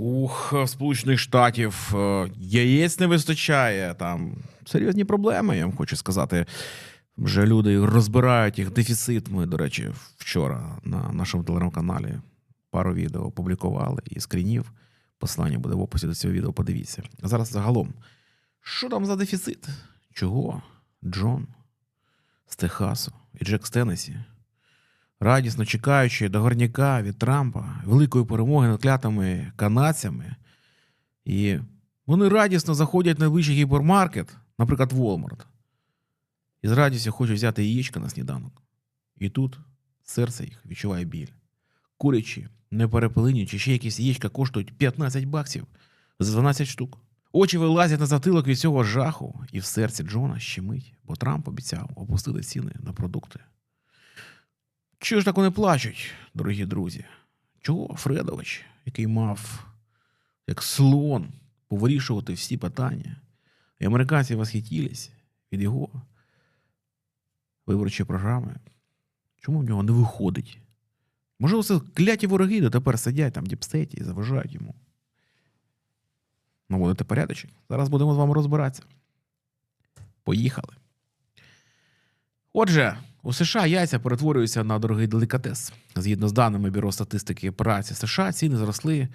Ух, Сполучених Штатів е, яєць не вистачає. Там серйозні проблеми, я вам хочу сказати. Вже люди розбирають їх дефіцит. Ми, до речі, вчора на нашому телеграм-каналі пару відео опублікували і скрінів. Послання буде в описі до цього відео. Подивіться. А зараз загалом, що там за дефіцит? Чого? Джон з Техасу і Джек з Теннесі, радісно чекаючи до горняка від Трампа, великої перемоги над клятими канадцями. І вони радісно заходять в найближчий гіпермаркет, наприклад, Walmart, і з радістю хочуть взяти яєчка на сніданок. І тут серце їх відчуває біль. Курячі, неперепелині, чи ще якісь яєчка коштують 15 баксів за 12 штук. Очі вилазять на затилок від цього жаху, і в серці Джона щемить, бо Трамп обіцяв опустити ціни на продукти. Чого ж так вони плачуть, дорогі друзі? Чого Фредович, який мав як слон повирішувати всі питання, і американці восхитілись від його виборчої програми, чому в нього не виходить? Можливо, це кляті вороги дотепер сидять там в діпстеті і заважають йому наводити порядочок. Зараз будемо з вами розбиратися. Поїхали. Отже, у США яйця перетворюються на дорогий делікатес. Згідно з даними Бюро статистики праці США, ціни зросли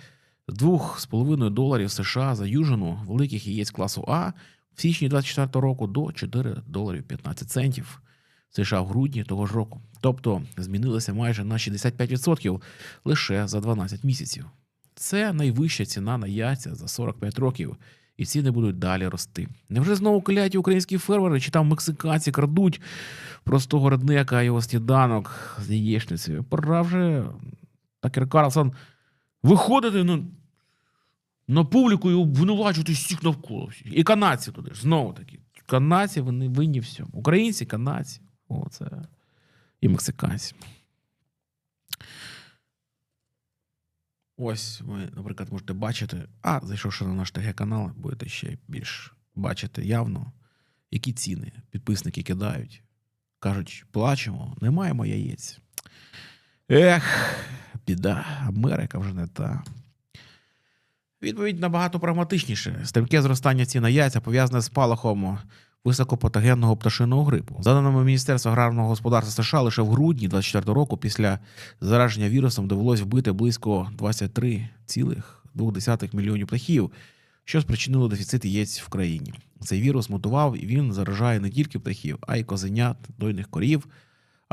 з 2,5 доларів США за южину великих яєць класу А в січні 2024 року до 4 доларів 15 центів. США в грудні того ж року. Тобто змінилося майже на 65% лише за 12 місяців. Це найвища ціна на яйця за 45 років, і ціни будуть далі рости. Невже знову кляті українські фермери чи там мексиканці крадуть простого родника його сніданок з яєчницею? Пора вже Такер Карлсон виходити на, на публіку і обвинувачувати всіх навколо. І канадці туди ж знову таки. Канадці вони винні всьому. Українці, канадці. О, це і мексиканці. Ось ви, наприклад, можете бачити, а зайшовши на наш ТГ-канал, будете ще більш бачити явно, які ціни підписники кидають. Кажуть, плачемо, не маємо яєць. Ех, біда, Америка вже не та. Відповідь набагато прагматичніше. Стрімке зростання цін на яйця пов'язане з спалахом високопатогенного пташиного грипу. За даними Міністерства аграрного господарства США, лише в грудні 2024 року після зараження вірусом довелось вбити близько 23,2 мільйонів птахів, що спричинило дефіцит яєць в країні. Цей вірус мутував і він заражає не тільки птахів, а й козенят, дойних корів,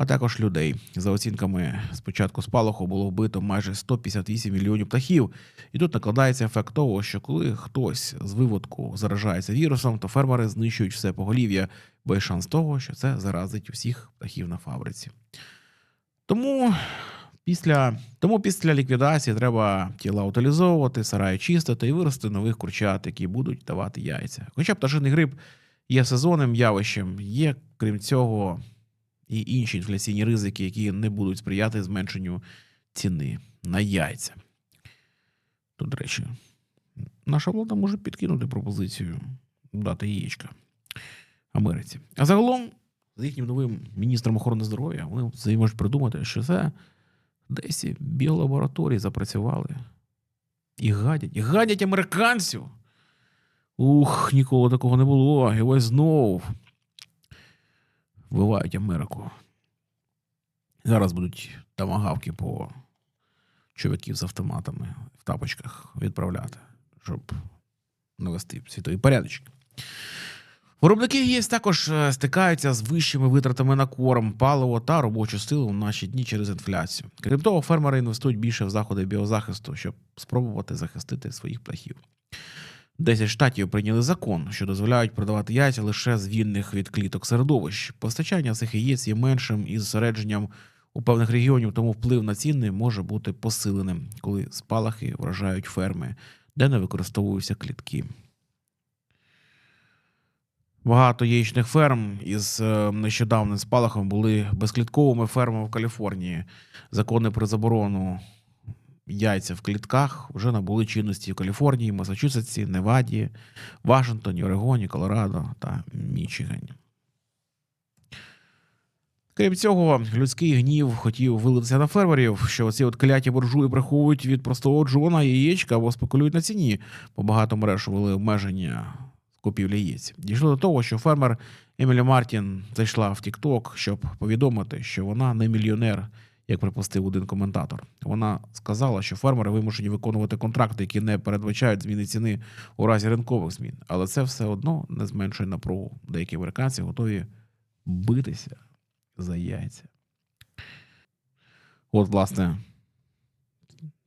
а також людей. За оцінками спочатку спалаху було вбито майже 158 мільйонів птахів. І тут накладається ефект того, що коли хтось з виводку заражається вірусом, то фермери знищують все поголів'я, бо є шанс того, що це заразить усіх птахів на фабриці. Тому після, тому після ліквідації треба тіла утилізовувати, сараї чистити і вирости нових курчат, які будуть давати яйця. Хоча пташиний грип є сезонним явищем, є, крім цього, і інші інфляційні ризики, які не будуть сприяти зменшенню ціни на яйця. Тут, до речі, наша влада може підкинути пропозицію дати яєчка Америці. А загалом, з їхнім новим міністром охорони здоров'я, вони собі можуть придумати, що це десь біолабораторії запрацювали. І гадять, і гадять американців. Ух, ніколи такого не було. І ось знову вбивають Америку. Зараз будуть тамагавки по чуваків з автоматами в тапочках відправляти, щоб навести світовий порядочок. Виробники ЄС також е, стикаються з вищими витратами на корм, паливо та робочу силу в наші дні через інфляцію. Крім того, фермери інвестують більше в заходи біозахисту, щоб спробувати захистити своїх птахів. 10 штатів прийняли закон, що дозволяють продавати яйця лише з вільних від кліток середовищ. Постачання цих яєць є меншим із зосередженням у певних регіонів, тому вплив на ціни може бути посиленим, коли спалахи вражають ферми, де не використовуються клітки. Багато яєчних ферм із е, нещодавним спалахом були безклітковими фермами в Каліфорнії. Закони про заборону яйця в клітках вже набули чинності в Каліфорнії, Масачусетсі, Неваді, Вашингтоні, Орегоні, Колорадо та Мічигані. Крім цього, людський гнів хотів вилитися на фермерів, що ці от кляті буржуї приховують від простого Джона яєчка або спекулюють на ціні, бо багато мереж ввели обмеження купівлі яєць. Дійшло до того, що фермер Емілі Мартін зайшла в TikTok, щоб повідомити, що вона не мільйонер, як припустив один коментатор. Вона сказала, що фермери вимушені виконувати контракти, які не передбачають зміни ціни у разі ринкових змін. Але це все одно не зменшує напругу. Деякі американці готові битися за яйця. От, власне,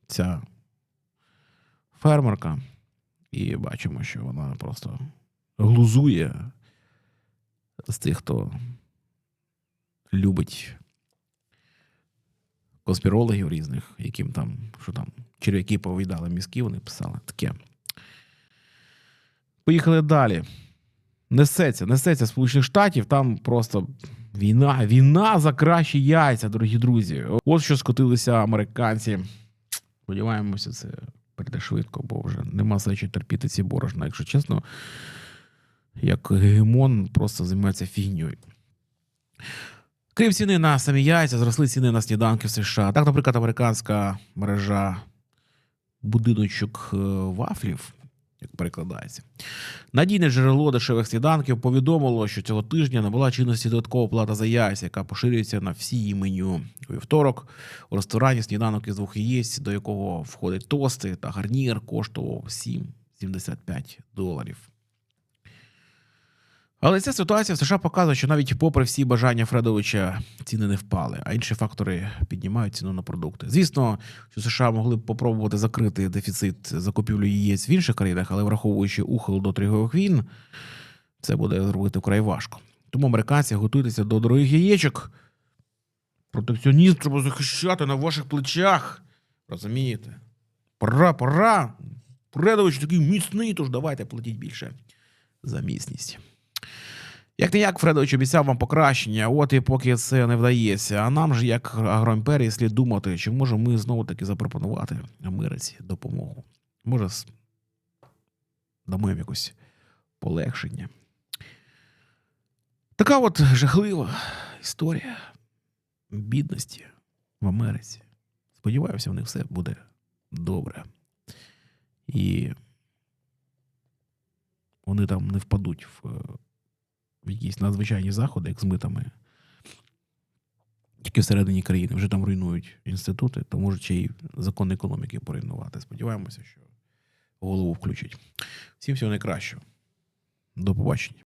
ця фермерка, і бачимо, що вона просто глузує з тих, хто любить конспірологів різних, яким там, що там, черв'яки повідали мізки, вони писали таке. Поїхали далі. Несеться, несеться Сполучених Штатів, там просто війна, війна за кращі яйця, дорогі друзі. От що скотилися американці. Сподіваємося, це прийде швидко, бо вже нема сечі терпіти ці борошна, якщо чесно. Як гегемон просто займається фігньою. Крім ціни на самі яйця, зросли ціни на сніданки в США. Так, наприклад, американська мережа будиночок е, вафлів, як перекладається. Надійне джерело дешевих сніданків повідомило, що цього тижня набула чинності додаткова плата за яйця, яка поширюється на всі її меню. У вівторок у ресторані сніданок із двох яєць, до якого входять тости та гарнір, коштував 7,75 доларів. Але ця ситуація в США показує, що навіть попри всі бажання Фредовича ціни не впали, а інші фактори піднімають ціну на продукти. Звісно, що США могли б попробувати закрити дефіцит закупівлі яєць в інших країнах, але враховуючи ухил до торгових війн, це буде зробити вкрай важко. Тому американці готуйтеся до дорогих яєчок. Протекціонізм треба захищати на ваших плечах. Розумієте? Пора, пора. Фредович такий міцний, тож давайте платіть більше за міцність. Як не як Фредович обіцяв вам покращення, от і поки це не вдається. А нам ж, як агроімперії, слід думати, чи можемо ми знову таки запропонувати Америці допомогу. Може, дамо їм якось полегшення. Така от жахлива історія бідності в Америці. Сподіваюся, в них все буде добре. І вони там не впадуть е, в якісь надзвичайні заходи, як з митами. Тільки всередині країни вже там руйнують інститути, то можуть ще й закон економіки поруйнувати. Сподіваємося, що голову включать. Всім всього найкращого. До побачення.